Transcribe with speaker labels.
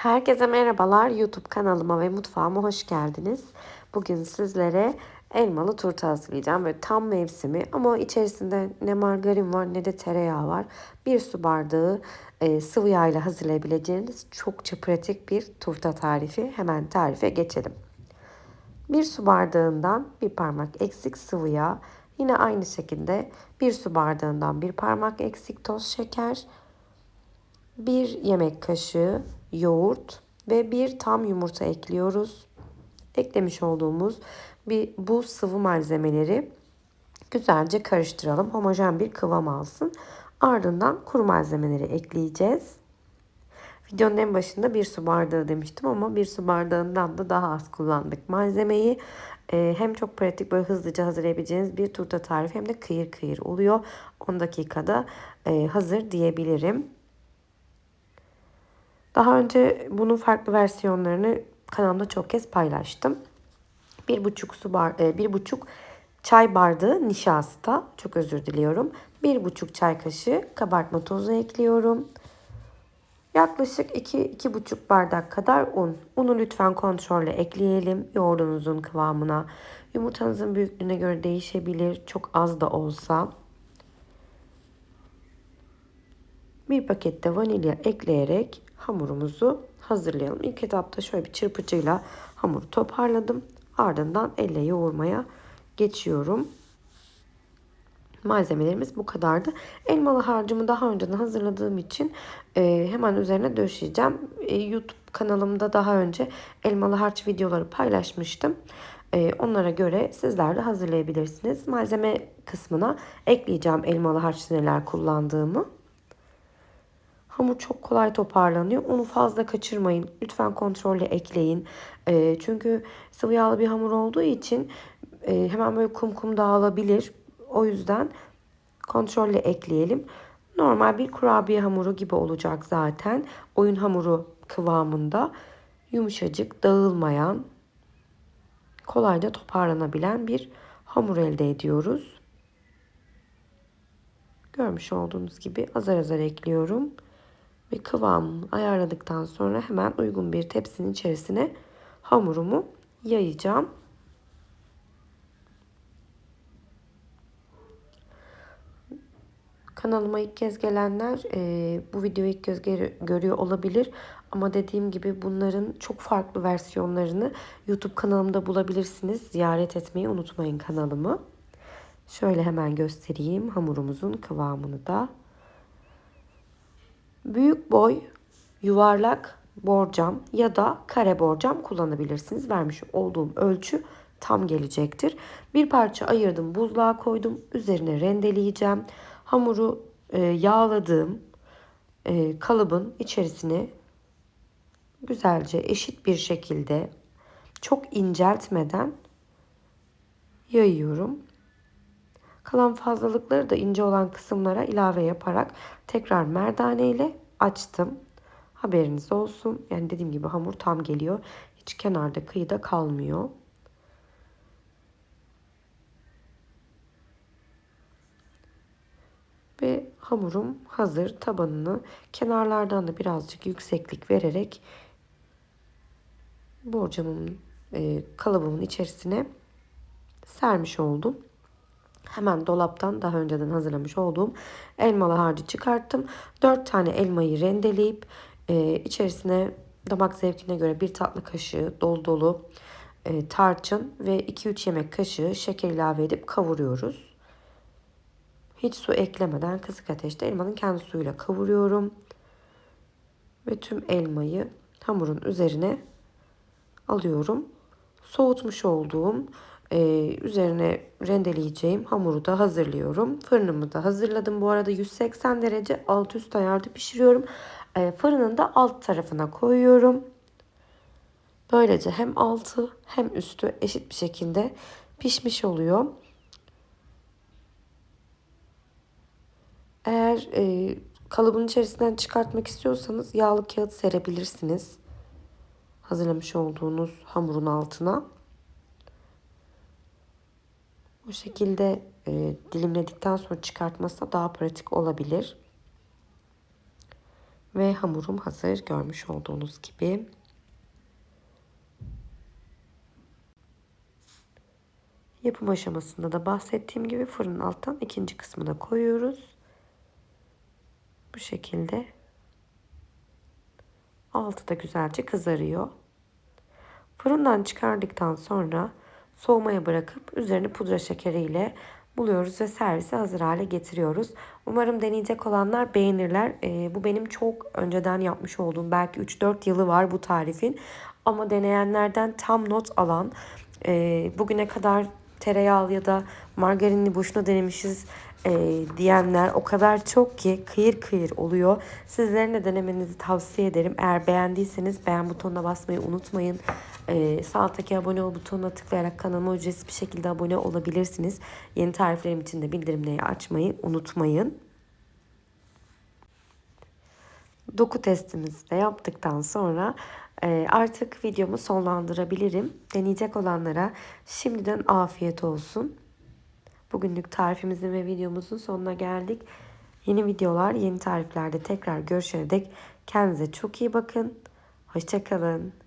Speaker 1: Herkese merhabalar. YouTube kanalıma ve mutfağıma hoş geldiniz. Bugün sizlere elmalı turta hazırlayacağım. Böyle tam mevsimi ama içerisinde ne margarin var ne de tereyağı var. Bir su bardağı e, sıvı yağ ile hazırlayabileceğiniz çokça pratik bir turta tarifi. Hemen tarife geçelim. Bir su bardağından bir parmak eksik sıvı yağ. Yine aynı şekilde bir su bardağından bir parmak eksik toz şeker. Bir yemek kaşığı yoğurt ve bir tam yumurta ekliyoruz. Eklemiş olduğumuz bir bu sıvı malzemeleri güzelce karıştıralım. Homojen bir kıvam alsın. Ardından kuru malzemeleri ekleyeceğiz. Videonun en başında bir su bardağı demiştim ama bir su bardağından da daha az kullandık malzemeyi. Ee, hem çok pratik böyle hızlıca hazırlayabileceğiniz bir turta tarifi hem de kıyır kıyır oluyor. 10 dakikada e, hazır diyebilirim. Daha önce bunun farklı versiyonlarını kanalımda çok kez paylaştım. Bir buçuk su bar, e, bir buçuk çay bardağı nişasta, çok özür diliyorum. Bir buçuk çay kaşığı kabartma tozu ekliyorum. Yaklaşık 2-2,5 bardak kadar un. Unu lütfen kontrolle ekleyelim yoğurdunuzun kıvamına. Yumurtanızın büyüklüğüne göre değişebilir. Çok az da olsa. Bir pakette vanilya ekleyerek hamurumuzu hazırlayalım. İlk etapta şöyle bir çırpıcıyla hamuru toparladım. Ardından elle yoğurmaya geçiyorum. Malzemelerimiz bu kadardı. Elmalı harcımı daha önceden hazırladığım için e, hemen üzerine döşeyeceğim. E, YouTube kanalımda daha önce elmalı harç videoları paylaşmıştım. E, onlara göre sizler de hazırlayabilirsiniz. Malzeme kısmına ekleyeceğim elmalı harç neler kullandığımı. Hamur çok kolay toparlanıyor. Onu fazla kaçırmayın. Lütfen kontrolle ekleyin. E, çünkü sıvı yağlı bir hamur olduğu için e, hemen böyle kum kum dağılabilir. O yüzden kontrolle ekleyelim. Normal bir kurabiye hamuru gibi olacak zaten. Oyun hamuru kıvamında yumuşacık, dağılmayan, kolayca toparlanabilen bir hamur elde ediyoruz. Görmüş olduğunuz gibi azar azar ekliyorum ve kıvamını ayarladıktan sonra hemen uygun bir tepsinin içerisine hamurumu yayacağım. Kanalıma ilk kez gelenler e, bu videoyu ilk kez görüyor olabilir. Ama dediğim gibi bunların çok farklı versiyonlarını YouTube kanalımda bulabilirsiniz. Ziyaret etmeyi unutmayın kanalımı. Şöyle hemen göstereyim hamurumuzun kıvamını da. Büyük boy yuvarlak borcam ya da kare borcam kullanabilirsiniz. Vermiş olduğum ölçü tam gelecektir. Bir parça ayırdım buzluğa koydum. Üzerine rendeleyeceğim. Hamuru e, yağladığım e, kalıbın içerisine güzelce eşit bir şekilde çok inceltmeden yayıyorum. Kalan fazlalıkları da ince olan kısımlara ilave yaparak tekrar merdane ile açtım. Haberiniz olsun. Yani dediğim gibi hamur tam geliyor. Hiç kenarda kıyıda kalmıyor. Ve hamurum hazır. Tabanını kenarlardan da birazcık yükseklik vererek borcamın e, kalıbımın içerisine sermiş oldum. Hemen dolaptan daha önceden hazırlamış olduğum elmalı harcı çıkarttım. 4 tane elmayı rendeleyip e, içerisine damak zevkine göre bir tatlı kaşığı dolu dolu e, tarçın ve 2-3 yemek kaşığı şeker ilave edip kavuruyoruz. Hiç su eklemeden kısık ateşte elmanın kendi suyuyla kavuruyorum. Ve tüm elmayı hamurun üzerine alıyorum. Soğutmuş olduğum ee, üzerine rendeleyeceğim hamuru da hazırlıyorum. Fırınımı da hazırladım. Bu arada 180 derece alt üst ayarda pişiriyorum. Ee, fırının da alt tarafına koyuyorum. Böylece hem altı hem üstü eşit bir şekilde pişmiş oluyor. Eğer e, kalıbın içerisinden çıkartmak istiyorsanız yağlı kağıt serebilirsiniz. Hazırlamış olduğunuz hamurun altına. Bu şekilde e, dilimledikten sonra çıkartması da daha pratik olabilir. Ve hamurum hazır görmüş olduğunuz gibi. Yapım aşamasında da bahsettiğim gibi fırının alttan ikinci kısmına koyuyoruz. Bu şekilde altı da güzelce kızarıyor. Fırından çıkardıktan sonra soğumaya bırakıp üzerini pudra şekeriyle buluyoruz ve servise hazır hale getiriyoruz. Umarım deneyecek olanlar beğenirler. Ee, bu benim çok önceden yapmış olduğum belki 3-4 yılı var bu tarifin. Ama deneyenlerden tam not alan e, bugüne kadar tereyağı ya da margarinli boşuna denemişiz e, diyenler o kadar çok ki kıyır kıyır oluyor. Sizlerin de denemenizi tavsiye ederim. Eğer beğendiyseniz beğen butonuna basmayı unutmayın. E, sağ abone ol butonuna tıklayarak kanalıma ücretsiz bir şekilde abone olabilirsiniz. Yeni tariflerim için de bildirimleri açmayı unutmayın. Doku testimizi de yaptıktan sonra artık videomu sonlandırabilirim. Deneyecek olanlara şimdiden afiyet olsun. Bugünlük tarifimizin ve videomuzun sonuna geldik. Yeni videolar, yeni tariflerde tekrar görüşene dek kendinize çok iyi bakın. Hoşçakalın.